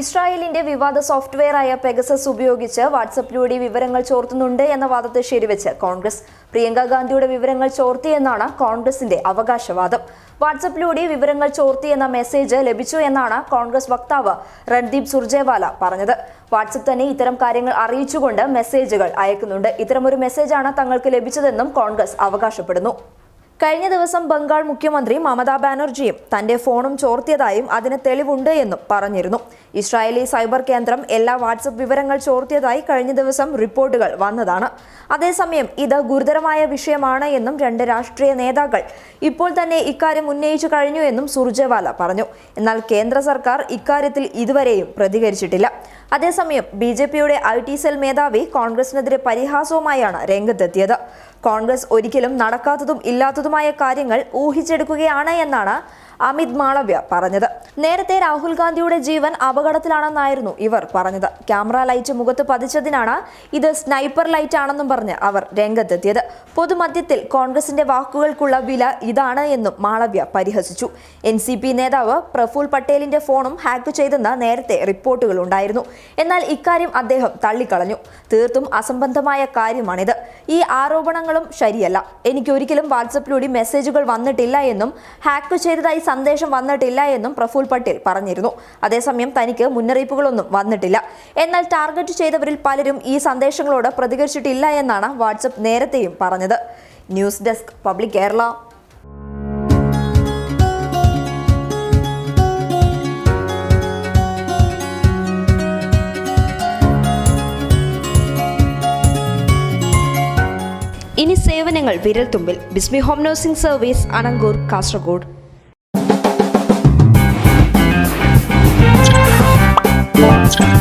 ഇസ്രായേലിന്റെ വിവാദ സോഫ്റ്റ്വെയറായ പെഗസസ് ഉപയോഗിച്ച് വാട്സപ്പിലൂടെ വിവരങ്ങൾ ചോർത്തുന്നുണ്ട് എന്ന വാദത്തെ ശരിവെച്ച് കോൺഗ്രസ്. പ്രിയങ്ക ഗാന്ധിയുടെ വിവരങ്ങൾ ചോർത്തിയെന്നാണ് കോൺഗ്രസിന്റെ അവകാശവാദം. വാട്സപ്പിലൂടെ വിവരങ്ങൾ ചോർത്തിയെന്ന മെസ്സേജ് ലഭിച്ചു എന്നാണ് കോൺഗ്രസ് വക്താവ് രൺദീപ് സുർജേവാല പറഞ്ഞത്. വാട്സപ്പ് തന്നെ ഇത്തരം കാര്യങ്ങൾ അറിയിച്ചുകൊണ്ട് മെസ്സേജുകൾ അയക്കുന്നുണ്ട്. ഇത്തരമൊരു മെസ്സേജാണ് തങ്ങൾക്ക് ലഭിച്ചതെന്നും കോൺഗ്രസ് അവകാശപ്പെടുന്നു. കഴിഞ്ഞ ദിവസം ബംഗാൾ മുഖ്യമന്ത്രി മമതാ ബാനർജിയും തന്റെ ഫോണും ചോർത്തിയതായും അതിന് തെളിവുണ്ട് എന്നും പറഞ്ഞിരുന്നു. ഇസ്രായേലി സൈബർ കേന്ദ്രം എല്ലാ വാട്സപ്പ് വിവരങ്ങൾ ചോർത്തിയതായി കഴിഞ്ഞ ദിവസം റിപ്പോർട്ടുകൾ വന്നതാണ്. അതേസമയം ഇത് ഗുരുതരമായ വിഷയമാണ് എന്നും രണ്ട് രാഷ്ട്രീയ നേതാക്കൾ ഇപ്പോൾ തന്നെ ഇക്കാര്യം ഉന്നയിച്ചു കഴിഞ്ഞു എന്നും സുർജേവാല പറഞ്ഞു. എന്നാൽ കേന്ദ്ര സർക്കാർ ഇക്കാര്യത്തിൽ ഇതുവരെയും പ്രതികരിച്ചിട്ടില്ല. അതേസമയം ബി ജെ പിയുടെ ഐ ടി സെൽ മേധാവി കോൺഗ്രസിനെതിരെ പരിഹാസവുമായാണ് രംഗത്തെത്തിയത്. കോൺഗ്രസ് ഒരിക്കലും നടക്കാത്തതും ഇല്ലാത്തതുമായ കാര്യങ്ങൾ ഊഹിച്ചെടുക്കുകയാണ് എന്നാണ് അമിത് മാളവ്യ പറഞ്ഞത്. നേരത്തെ രാഹുൽ ഗാന്ധിയുടെ ജീവൻ അപകടത്തിലാണെന്നായിരുന്നു ഇവർ പറഞ്ഞത്. ക്യാമറ ലൈറ്റ് മുഖത്ത് പതിച്ചതിനാണ് ഇത് സ്നൈപ്പർ ലൈറ്റ് ആണെന്നും പറഞ്ഞ് അവർ രംഗത്തെത്തിയത്. പൊതുമധ്യത്തിൽ കോൺഗ്രസിന്റെ വാക്കുകൾക്കുള്ള വില ഇതാണ് എന്നും മാളവ്യ പരിഹസിച്ചു. എൻ സി പി നേതാവ് പ്രഫുൽ പട്ടേലിന്റെ ഫോണും ഹാക്ക് ചെയ്തെന്ന് നേരത്തെ റിപ്പോർട്ടുകൾ ഉണ്ടായിരുന്നു. എന്നാൽ ഇക്കാര്യം അദ്ദേഹം തള്ളിക്കളഞ്ഞു. തീർത്തും അസംബന്ധമായ കാര്യമാണിത്. ഈ ആരോപണങ്ങളും ശരിയല്ല. എനിക്ക് ഒരിക്കലും വാട്സപ്പിലൂടെ മെസ്സേജുകൾ വന്നിട്ടില്ല എന്നും ഹാക്ക് ചെയ്തതായി സന്ദേശം വന്നിട്ടില്ല എന്നും പ്രഫുൽ പട്ടേൽ പറഞ്ഞിരുന്നു. അതേസമയം തനിക്ക് മുന്നറിയിപ്പുകളൊന്നും വന്നിട്ടില്ല. എന്നാൽ ടാർഗറ്റ് ചെയ്തവരിൽ പലരും ഈ സന്ദേശങ്ങളോട് പ്രതികരിച്ചിട്ടില്ല എന്നാണ് വാട്സപ്പ് നേരത്തെയും പറഞ്ഞത്. News desk public Kerala. ഇനി സേവനങ്ങൾ വിരൽ തുമ്പിൽ Bismi home nursing service Anangoor Kasaragod Monster.